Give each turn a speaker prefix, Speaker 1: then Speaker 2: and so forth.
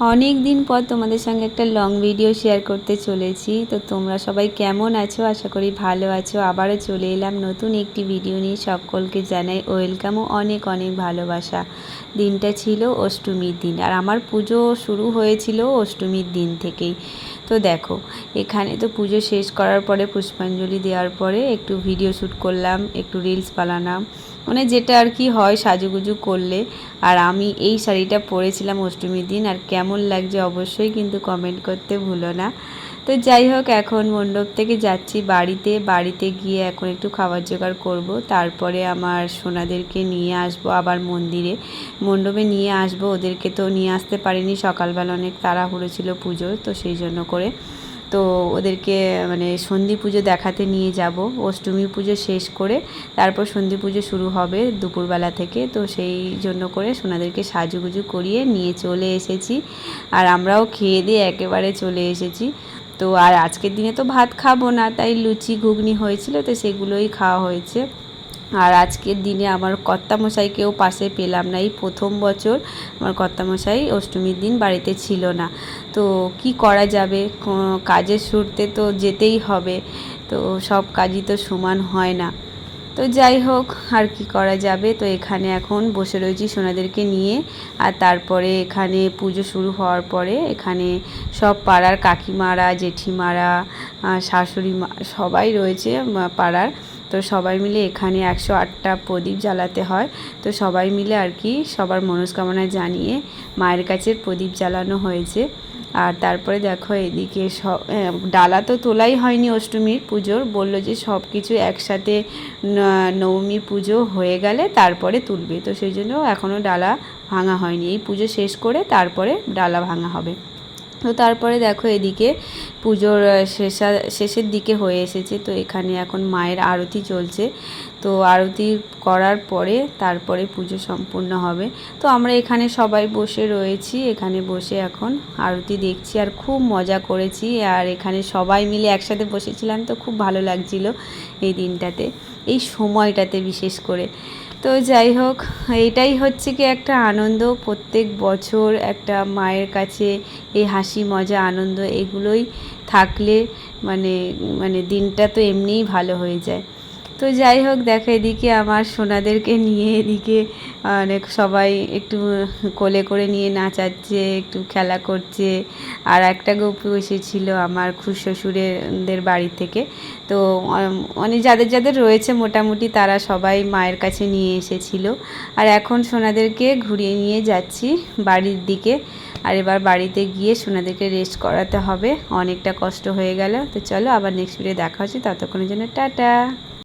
Speaker 1: অনেক দিন পর তোমাদের সঙ্গে একটা লং ভিডিও শেয়ার করতে চলেছি। তো তোমরা সবাই কেমন আছো? আশা করি ভালো আছো। আবারও চলে এলাম নতুন একটি ভিডিও নিয়ে। সকলকে জানাই ওয়েলকাম ও অনেক অনেক ভালোবাসা। দিনটা ছিল অষ্টমীর দিন। আর আমার পুজো শুরু হয়েছিল অষ্টমীর দিন থেকেই। তো দেখো, এখানে তো পুজো শেষ করার পরে পুষ্পাঞ্জলি দেওয়ার পরে একটু ভিডিও শ্যুট করলাম, একটু রিলস বানালাম। মানে যেটা আর কি হয় সাজুগুজু করলে। আর আমি এই শাড়িটা পরেছিলাম অষ্টমীর দিন, আর কেমন লাগছে অবশ্যই কিন্তু কমেন্ট করতে ভুলো না। তো যাই হোক, এখন মণ্ডপ থেকে যাচ্ছি বাড়িতে। বাড়িতে গিয়ে এখন একটু খাবার জোগাড় করব। তারপরে আমার সোনাদেরকে নিয়ে আসব আবার মন্দিরে। মণ্ডপে নিয়ে আসব, ওদেরকে তো নিয়ে আসতে পারিনি, সকালবেলা অনেক তাড়াহুড়ো ছিল পুজোর, তো সেই জন্য করে তো ওদেরকে মানে সন্ধি পুজো দেখাতে নিয়ে যাব। অষ্টমী পুজো শেষ করে তারপর সন্ধি পুজো শুরু হবে দুপুরবেলা থেকে। তো সেই জন্য করে সোনাদেরকে সাজুগুজু করিয়ে নিয়ে চলে এসেছি। আর আমরাও খেয়ে দিয়ে একেবারে চলে এসেছি। তো আর আজকের দিনে তো ভাত খাব না, তাই লুচি, ঘুগনি হয়েছিল, তো সেগুলোই খাওয়া হয়েছে। আর আজকের দিনে আমার কর্তামশাইকেও পাশে পেলাম না। এই প্রথম বছর আমার কর্তামশাই অষ্টমীর দিন বাড়িতে ছিল না। তো কি করা যাবে? কাজের শুরুতে তো যেতেই হবে। তো সব কাজই তো সমান হয় না। তো যাই হোক, আর কি করা যাবে? তো এখানে এখন বসে রয়েছি সোনাদেরকে নিয়ে। আর তারপরে এখানে পুজো শুরু হওয়ার পরে এখানে সব পাড়ার কাকিমারা, জেঠিমারা শাশুড়ি মা সবাই রয়েছে পাড়ার। তো সবাই মিলে এখানে একশো আটটা প্রদীপ জ্বালাতে হয়। তো সবাই মিলে আর কি সবার মনস্কামনা জানিয়ে মায়ের কাছে প্রদীপ জ্বালানো হয়েছে। আর তারপরে দেখো এদিকে সব ডালা তো তোলাই হয়নি অষ্টমীর পুজোর, বলল যে সব কিছু একসাথে নবমী পুজো হয়ে গেলে তারপরে তুলবে। তো সেই জন্য এখনও ডালা ভাঙা হয়নি। এই পুজো শেষ করে তারপরে ডালা ভাঙা হবে। তো তারপরে দেখো এদিকে পুজোর শেষা, শেষের দিকে হয়ে এসেছে। তো এখানে এখন মায়ের আরতি চলছে। তো আরতি করার পরে তারপরে পুজো সম্পূর্ণ হবে। তো আমরা এখানে সবাই বসে রয়েছি। এখানে বসে এখন আরতি দেখছি আর খুব মজা করেছি। আর এখানে সবাই মিলে একসাথে বসেছিলাম। তো খুব ভালো লাগছিল এই দিনটাতে, এই সময়টাতে বিশেষ করে। তো যাই হোক, এটাই হচ্ছে কি একটা আনন্দ। প্রত্যেক বছর একটা মায়ের কাছে এই হাসি, মজা, আনন্দ এগুলোই থাকলে মানে মানে দিনটা তো এমনিই ভালো হয়ে যায়। তো যাই হোক, দেখো এদিকে আমার সোনাদেরকে নিয়ে এদিকে অনেক সবাই একটু কোলে করে নিয়ে নাচাচ্ছে, একটু খেলা করছে। আর একটা গপু এসেছিল আমার খুশ শ্বশুরেদের বাড়ি থেকে। তো অনেক যাদের যাদের রয়েছে মোটামুটি তারা সবাই মায়ের কাছে নিয়ে এসেছিল। আর এখন সোনাদেরকে ঘুরিয়ে নিয়ে যাচ্ছি বাড়ির দিকে। আর এবার বাড়িতে গিয়ে সোনাদেরকে রেস্ট করাতে হবে। অনেকটা কষ্ট হয়ে গেল। তো চলো আবার নেক্সট ভিডিও দেখা হচ্ছে। ততক্ষণের জন্য টাটা।